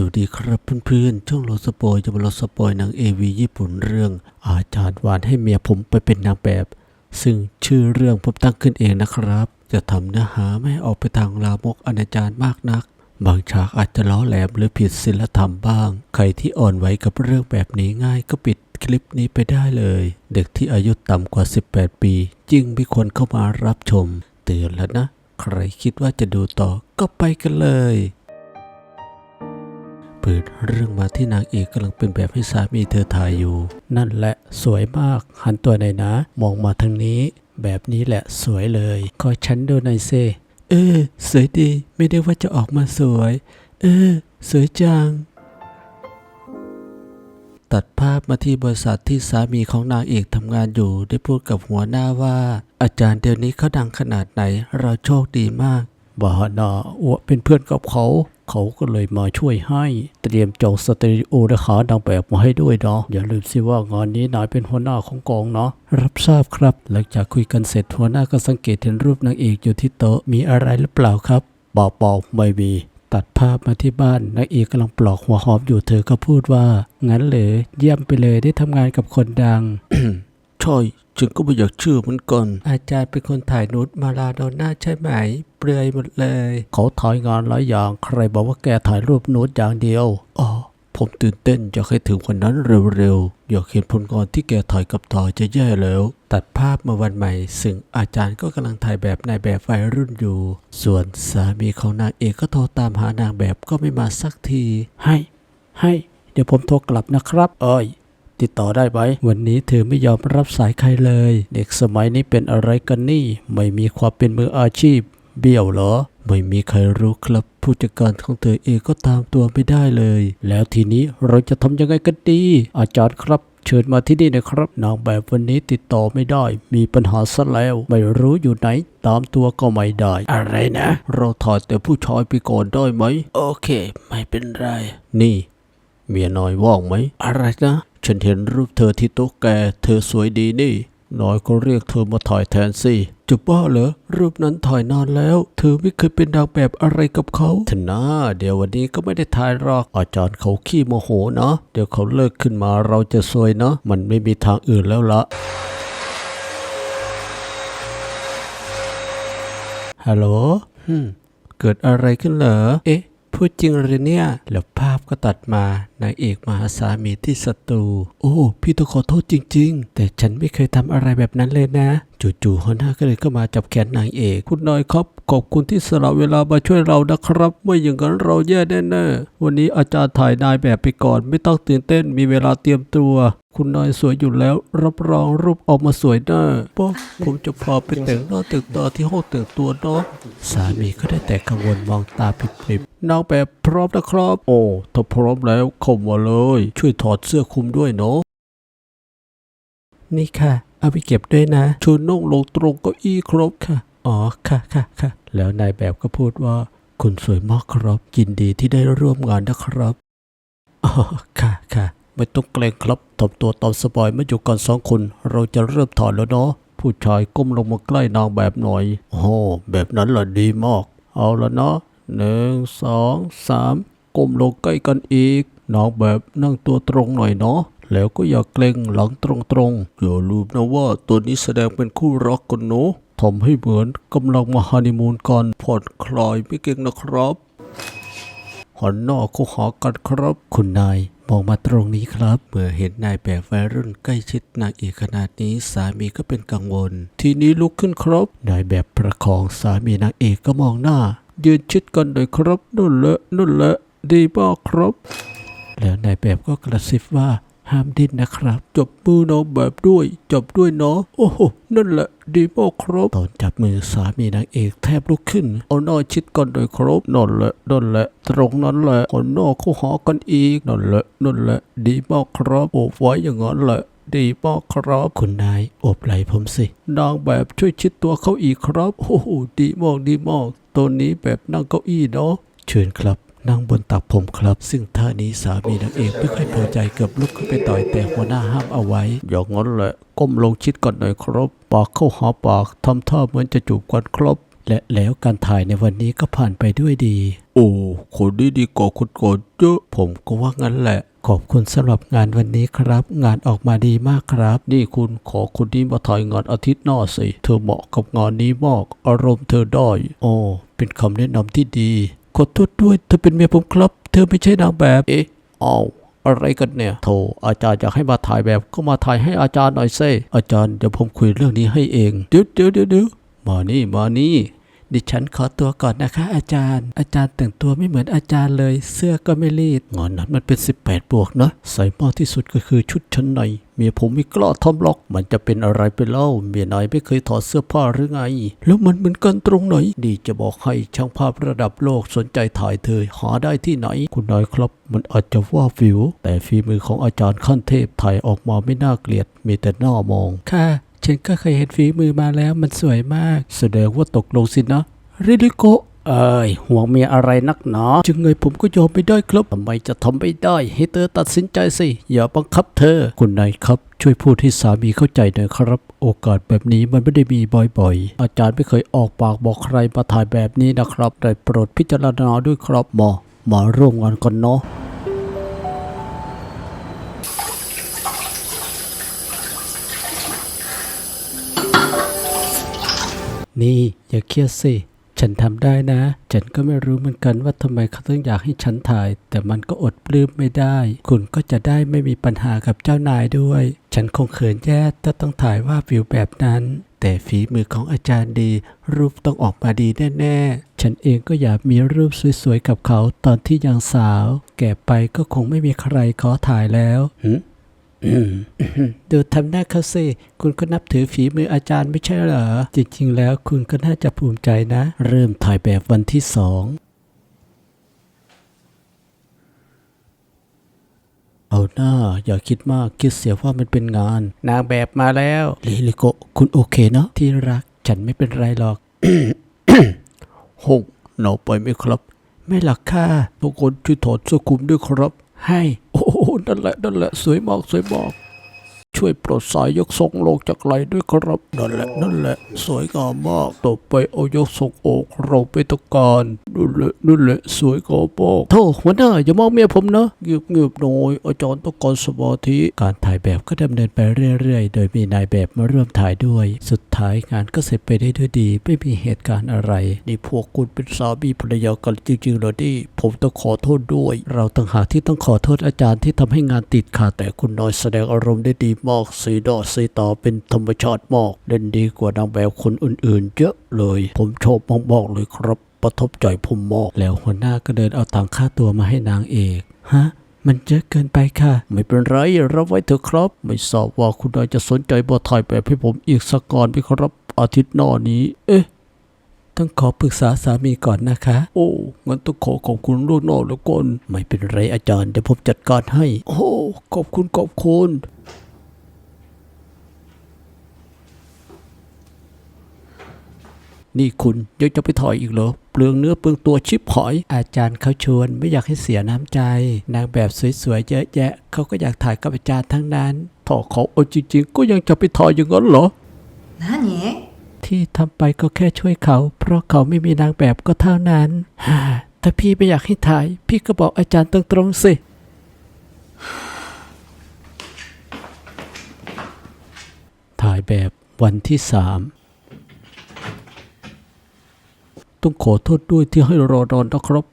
สวัสดีครับเพื่อนๆ ช่องโลสปอยจะมาโลสปอยหนังเอวีญี่ปุ่นเรื่อง อาจารย์หวานให้เมียผมไปเป็นนางแบบ ซึ่งชื่อเรื่องผมตั้งขึ้นเองนะครับ จะทำเนื้อหาไม่ออกไปทางลามกอนาจารมากนัก บางฉากอาจจะล้อแหลมหรือผิดศีลธรรมบ้าง ใครที่อ่อนไหวกับเรื่องแบบนี้ง่ายก็ปิดคลิปนี้ไปได้เลย เด็กที่อายุต่ำกว่า 18 ปี จึงไม่ควรเข้ามารับชม เตือนแล้วนะ ใครคิดว่าจะดูต่อก็ไปกันเลย เปิดเรื่องมาที่นางเอกกำลังเป็นแบบให้สามีเธอถ่ายอยู่ นั่นแหละสวยมากหันตัวหน่อยนะ มองมาทางนี้ แบบนี้แหละสวยเลยคอยฉันดูหน่อยเซเออ สวยดีไม่ได้ว่าจะออกมาสวย เออ สวยจัง ตัดภาพมาที่บริษัทที่สามีของนางเอกทำงานอยู่ ได้พูดกับหัวหน้าว่า อาจารย์เดี๋ยวนี้เขาดังขนาดไหน เราโชคดีมากบ้านาอ้วเป็นเพื่อนกับเขา เขาก็เลยมาช่วยให้เตรียมจองสเตอริโอและขาดังแบบมาให้ด้วยเนาะอย่าลืมสิว่างานนี้นายเป็นหัวหน้าของกองเนาะรับทราบครับ หลังจากคุยกันเสร็จหัวหน้าก็สังเกตเห็นรูปนางเอกอยู่ที่โต๊ะมีอะไรหรือเปล่าครับบอกบอกไม่มีตัดภาพมาที่บ้านนางเอกกำลังปลอกหัวหอมอยู่เธอก็พูดว่า งั้นเหรอเยี่ยมไปเลยได้ทำงานกับคนดัง ใช่จึงก็ไม่อยากเชื่อเหมือนกัน อาจารย์เป็นคนถ่ายนุชมาลาโดน่าใช่ไหม เปลือยหมดเลย เขาถ่ายงานหลายอย่าง ใครบอกว่าแกถ่ายรูปนุชอย่างเดียวอ๋อผมตื่นเต้นอยากให้ถึงวันนั้นเร็วๆ อยากเห็นผลงานที่แกถ่ายกับตาจะแย่แล้ว ตัดภาพมาวันใหม่ ซึ่งอาจารย์ก็กำลังถ่ายแบบนายแบบวัยรุ่นอยู่ ส่วนสามีของนางเอกก็โทรตามหานางแบบก็ไม่มาสักที ให้ ให้ เดี๋ยวผมโทรกลับนะครับ เอ้ย ติดต่อได้ไหมวันนี้เธอไม่ยอมรับสายใครเลย เด็กสมัยนี้เป็นอะไรกันนี่ ไม่มีความเป็นมืออาชีพ เบี้ยวเหรอ ไม่มีใครรู้ครับ ผู้จัดการของเธอเองก็ตามตัวไม่ได้เลย แล้วทีนี้เราจะทำยังไงกันดี อาจารย์ครับเชิญมาที่นี่นะครับนางแบบวันนี้ติดต่อไม่ได้ มีปัญหาซะแล้ว ไม่รู้อยู่ไหน ตามตัวก็ไม่ได้ อะไรนะ เราถ่ายแต่ผู้ชายไปก่อนได้ไหม โอเค ไม่เป็นไร นี่ เมียน้อยว่างไหม อะไรนะ ฉันเห็นรูปเธอที่โต๊ะแก เธอสวยดีนี่น้อยก็เรียกเธอมาถ่ายแทนสิจะบ้าเหรอ รูปนั้นถ่ายนานแล้ว เธอไม่เคยเป็นนางแบบอะไรกับเขาทนาเดี๋ยววันนี้ก็ไม่ได้ถ่ายหรอก อาจารย์เขาขี้โมโหเนาะเดี๋ยวเขาเลิกขึ้นมาเราจะซวยเนาะมันไม่มีทางอื่นแล้วละฮัลโหลฮึเกิดอะไรขึ้นเหรอ เอ๊ะ พูดจริงหรือเนี่ย แล้วภาพก็ตัดมา นางเอกมาหาสามีที่สตูโอ้ พี่ต้องขอโทษจริง ๆ แต่ฉันไม่เคยทำอะไรแบบนั้นเลยนะ จู่ๆหัวหน้าก็เลยก็มาจับแขนนางเอก คุณนายครับ ขอบคุณที่สละเวลามาช่วยเรานะครับ ไม่อย่างนั้นเราแย่แน่ๆ วันนี้อาจารย์ถ่ายนายแบบไปก่อน ไม่ต้องตื่นเต้น มีเวลาเตรียมตัว คุณนายสวยอยู่แล้ว รับรองรูปออกมาสวยแน่ป๊อกผมจะพาไปแต่งหน้าแต่งตาที่ห้องแต่งตัวเนาะ สามีก็ได้แต่กังวลมองตาพริบๆนางแบบพร้อมนะครับ โอ้ถ้าพร้อมแล้วเข้ามาเลย ช่วยถอดเสื้อคลุมด้วยเนาะนี่ค่ะ เอาไปเก็บด้วยนะชวนนุ่งลงตรงเก้าอี้ครบค่ะ อ๋อค่ะค่ะค่ะแล้วนายแบบก็พูดว่า คุณสวยมากครับยินดีที่ได้ร่วมงานนะครับอ๋อค่ะค่ะไม่ต้องเกรงครับทำตัวตามสบายมาอยู่กันสองคน เราจะเริ่มถอดแล้วเนาะผู้ชายก้มลงมาใกล้นางแบบหน่อย โอ้แบบนั้นล่ะดีมาก เอาละเนาะหนึ่งสองสามก้มลงใกล้กันอีก นางแบบนั่งตัวตรงหน่อยเนาะแล้วก็อย่าเกรงหลังตรงๆอย่าลืมนะว่าตัวนี้แสดงเป็นคู่รักกันเนาะทำให้เหมือนกำลังมาฮันนีมูนกันผ่อนคลายไม่เก่งนะครับหันหน้าเข้าหากันครับ คุณนายมองมาตรงนี้ครับ เมื่อเห็นนายแบบวัยรุ่นใกล้ชิดนางเอกขนาดนี้สามีก็เป็นกังวล ทีนี้ลุกขึ้นครับ นายแบบประคองสามีนางเอกก็มองหน้า ยืนชิดกันเลยครับนั่นแหละนั่นแหละดีมากครับ แล้วนายแบบก็กระซิบว่าห้ามดิ้นนะครับ จับมือน้องแบบด้วย จับด้วยเนาะโอ้โหนั่นแหละดีมากครับตอนจับมือสามีนางเอกแทบลุกขึ้น เอาหน้าชิดกันเลยครับนั่นแหละนั่นแหละ ตรงนั้นแหละเอาหน้าเขาหากันอีกนั่นแหละนั่นแหละ ดีมากครับโอบไว้อย่างนั้นแหละดีมากครับ คุณนายโอบไหลผมสินางแบบช่วยชิดตัวเขาอีกครับ โอ้โหดีมากดีมากตัวนี้แบบนั่งเก้าอี้เนาะเชิญครับ นั่งบนตักผมครับ ซึ่งท่านี้สามีนางเอกไม่ค่อยพอใจเกือบลุกขึ้นไปต่อยแต่หัวหน้าห้ามเอาไว้ อย่างนั้นแหละ ก้มลงชิดก่อนหน่อยครับ ปากเข้าหาปากทำท่าเหมือนจะจูบกันครับ และแล้วการถ่ายในวันนี้ก็ผ่านไปด้วยดี โอ้คนนี้ดีกว่าคนก่อนเยอะผมก็ว่างั้นแหละขอบคุณสำหรับงานวันนี้ครับ งานออกมาดีมากครับ นี่คุณขอคนนี้มาถ่ายงานอาทิตย์หน้าสิ เธอเหมาะกับงานนี้มาก อารมณ์เธอได้โอ้เป็นคำแนะนำที่ดี ขอโทษด้วย เธอเป็นเมียผมครับ เธอไม่ใช่นางแบบ เอ๊ะอ้าวอะไรกันเนี่ย โธ่อาจารย์อยากให้มาถ่ายแบบก็มาถ่ายให้อาจารย์หน่อยเซ่อาจารย์เดี๋ยวผมคุยเรื่องนี้ให้เอง เดี๋ยวเดี๋ยวเดี๋ยวเดี๋ยวมานี่มานี่ ดิฉันขอตัวก่อนนะคะ อาจารย์ อาจารย์แต่งตัวไม่เหมือนอาจารย์เลย เสื้อก็ไม่รีดงอนนั้นมันเป็น 18 บวกเนาะใส่มากที่สุดก็คือชุดชั้นในเมียผมไม่กล้าทำหรอก มันจะเป็นอะไรไปเล่า เมียนายไม่เคยถอดเสื้อผ้าหรือไง แล้วมันเหมือนกันตรงไหน ดีจะบอกให้ช่างภาพระดับโลกสนใจถ่ายเธอ หาได้ที่ไหน คุณนายครับ มันอาจจะว่าฟิว แต่ฝีมือของอาจารย์ขั้นเทพถ่ายออกมาไม่น่าเกลียด มีแต่หน้ามอง ค่ะ ฉันก็เคยเห็นฝีมือมาแล้วมันสวยมาก แสดงว่าตกลงสินะริลิโกะเอ้ยห่วงเมียอะไรนักหนาจึงไงผมก็ยอมไม่ได้ครับทำไมจะทำไม่ได้ ให้เธอตัดสินใจสิ อย่าบังคับเธอ คุณนายครับ ช่วยพูดให้สามีเข้าใจหน่อยครับ โอกาสแบบนี้มันไม่ได้มีบ่อยๆ อาจารย์ไม่เคยออกปากบอกใครมาถ่ายแบบนี้นะครับได้โปรดพิจารณาด้วยครับหมอมาร่วมงานกันเนาะ นี่อย่าเครียดสิ ฉันทำได้นะ ฉันก็ไม่รู้เหมือนกันว่าทำไมเขาต้องอยากให้ฉันถ่าย แต่มันก็อดปลื้มไม่ได้ คุณก็จะได้ไม่มีปัญหากับเจ้านายด้วย ฉันคงเขินแย่ถ้าต้องถ่ายว่าวิวแบบนั้นแต่ฝีมือของอาจารย์ดี รูปต้องออกมาดีแน่ๆ ฉันเองก็อยากมีรูปสวยๆ กับเขาตอนที่ยังสาว แก่ไปก็คงไม่มีใครขอถ่ายแล้วห ดูทำหน้าเขาสิคุณก็นับถือฝีมืออาจารย์ไม่ใช่เหรอ จริง ๆ แล้วคุณก็น่าจะภูมิใจนะ เริ่มถ่ายแบบวันที่สองเอาหน้า อย่าคิดมากคิดเสียว่ามันเป็นงาน นางแบบมาแล้วลิลิโกะคุณโอเคเนาะที่รักฉันไม่เป็นไรหรอกหงหนาวไปไหมครับ ไม่หรอกค่ะทุกคนช่วยถอดเสื้อคลุมด้วยครับ ให้ โอ้นั่นแหละนั่นแหละสวยมากสวยมาก ช่วยปลดสายยกทรงลงจากไหลด้วยครับนั่นแหละนั่นแหละ สวยงามมากต่อไปเอายกทรงอกเราไปตะการนั่นแหละนั่นแหละสวยงามมากโธ่หัวหน้าอย่ามองเมียผมนะเงียบเงียบหน่อยอาจารย์ต้องการสมาธิการถ่ายแบบก็ดำเนินไปเรื่อยๆ โดยมีนายแบบมาร่วมถ่ายด้วย สุดท้ายงานก็เสร็จไปได้ด้วยดี ไม่มีเหตุการณ์อะไรนี่พวกคุณเป็นสามีภรรยากันจริงๆเหรอนี่ผมต้องขอโทษด้วย เราต่างหากที่ต้องขอโทษอาจารย์ที่ทำให้งานติดขาดแต่คุณน้อยแสดงอารมณ์ได้ดีมากสีดอสีตาเป็นธรรมชาติมากเล่นดีกว่านางแบบคนอื่นๆ เยอะเลย ผมชอบมากๆเลยครับประทับใจผมมากแล้วหัวหน้าก็เดินเอาตังค่าตัวมาให้นางเอกฮะมันเยอะเกินไปค่ะ ไม่เป็นไรรับไว้เถอะครับ ไม่ทราบว่าคุณนายจะสนใจบทถ่ายแบบให้ผมอีกสักก่อนไหมครับ อาทิตย์หน้านี้ เอ๊ะต้องขอปรึกษาสามีก่อนนะคะ โอ้ งั้นต้องขอขอบคุณล่วงหน้าแล้วก่อนไม่เป็นไรอาจารย์เดี๋ยวผมจัดการให้ โอ้ ขอบคุณขอบคุณ นี่คุณยังจะไปถ่ายอีกเหรอเปลืองเนื้อเปลืองตัวชิบหายอาจารย์เขาชวนไม่อยากให้เสียน้ำใจ นางแบบสวยๆเยอะแยะเขาก็อยากถ่ายกับอาจารย์ทั้งนั้นถ้าเขาเอาจริงๆ ก็ยังจะไปถ่ายอย่างนั้นเหรอ何ที่ทำไปก็แค่ช่วยเขา เพราะเขาไม่มีนางแบบก็เท่านั้นฮ่าถ้าพี่ไม่อยากให้ถ่าย พี่ก็บอกอาจารย์ตรงๆสิ ถ่ายแบบวันที่สาม ต้องขอโทษด้วยที่ให้รอนอนนะครับ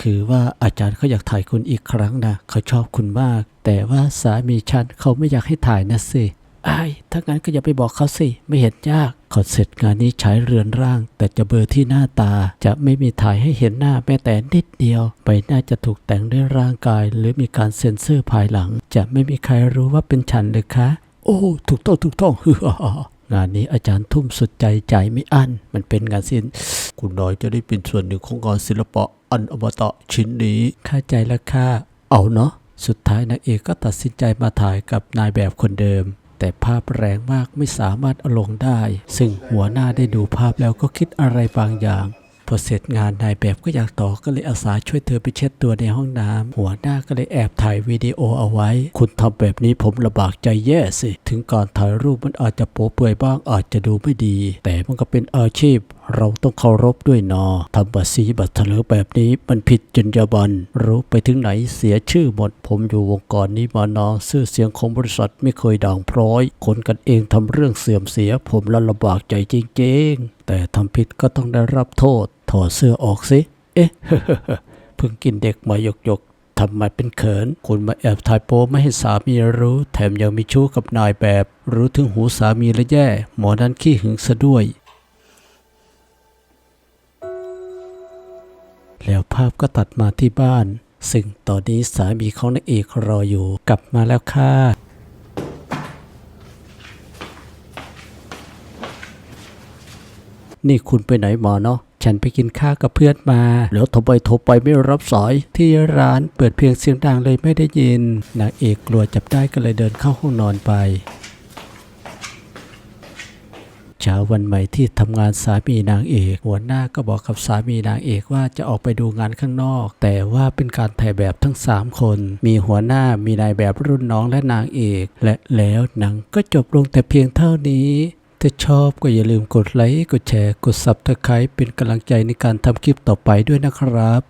คือว่าอาจารย์เขาอยากถ่ายคุณอีกครั้งนะ เขาชอบคุณมาก แต่ว่าสามีฉันเขาไม่อยากให้ถ่ายนะสิไอ้ถ้างั้นก็อย่าไปบอกเขาสิ ไม่เห็นยากขอเสร็จงานนี้ใช้เรือนร่าง แต่จะเบลอที่หน้าตา จะไม่มีถ่ายให้เห็นหน้าแม้แต่นิดเดียว ใบหน้าจะถูกแต่งด้วยร่างกาย หรือมีการเซ็นเซอร์ภายหลัง จะไม่มีใครรู้ว่าเป็นฉันเลยคะ โอ้ ถูกต้องถูกต้องฮึฮ่าฮ่า งานนี้อาจารย์ทุ่มสุดใจใจไม่อั้นมันเป็นงานศิลป์คุณน้อยจะได้เป็นส่วนหนึ่งของงานศิลปะอันอมตะชิ้นนี้เข้าใจแล้วค่ะเอาเนาะสุดท้ายนางเอกก็ตัดสินใจมาถ่ายกับนายแบบคนเดิม แต่ภาพแรงมากไม่สามารถเอาลงได้ ซึ่งหัวหน้าได้ดูภาพแล้วก็คิดอะไรบางอย่าง พอเสร็จงานนายแบบก็อยากต่อก็เลยอาสาช่วยเธอไปเช็ดตัวในห้องน้ำหัวหน้าก็เลยแอบถ่ายวิดีโอเอาไว้ คุณทำแบบนี้ผมลำบากใจแย่สิ ถึงการถ่ายรูปมันอาจจะโป๊เปื่อยบ้างอาจจะดูไม่ดี แต่มันก็เป็นอาชีพ เราต้องเคารพด้วยนอทำบัตรสีบัตรเถลิงแบบนี้มันผิดจรรยาบรรณรู้ไปถึงไหนเสียชื่อหมด ผมอยู่วงการนี้มานานชื่อเสียงของบริษัทไม่เคยด่างพร้อย คนกันเองทำเรื่องเสื่อมเสีย ผมละลำบากใจจริงๆ แต่ทำผิดก็ต้องได้รับโทษ ถอดเสื้อออกสิ เอ๊ะเพิ่งกินเด็กมาหยกหยกทำไมเป็นเขิน คุณมาแอบถ่ายโป๊ไม่ให้สามีรู้ แถมยังมีชู้กับนายแบบ รู้ถึงหูสามีและแย่ หมอนั้นขี้หึงซะด้วย แล้วภาพก็ตัดมาที่บ้าน ซึ่งตอนนี้สามีของนางเอกรออยู่กลับมาแล้วค่ะนี่คุณไปไหนมาเนาะ ฉันไปกินข้าวกับเพื่อนมา แล้วทำไมโทรไปไม่รับสายที่ร้านเปิดเพลงเสียงดังเลยไม่ได้ยินนางเอกกลัวจับได้ก็เลยเดินเข้าห้องนอนไปเช้าวันใหม่ที่ทำงานสามีนางเอก หัวหน้าก็บอกกับสามีนางเอกว่าจะออกไปดูงานข้างนอก แต่ว่าเป็นการถ่ายแบบทั้ง 3 คน มีหัวหน้ามีนายแบบรุ่นน้องและนางเอก และแล้วหนังก็จบลงแต่เพียงเท่านี้ ถ้าชอบก็อย่าลืมกดไลค์ กดแชร์ กด Subscribe เป็นกำลังใจในการทำคลิปต่อไปด้วยนะครับ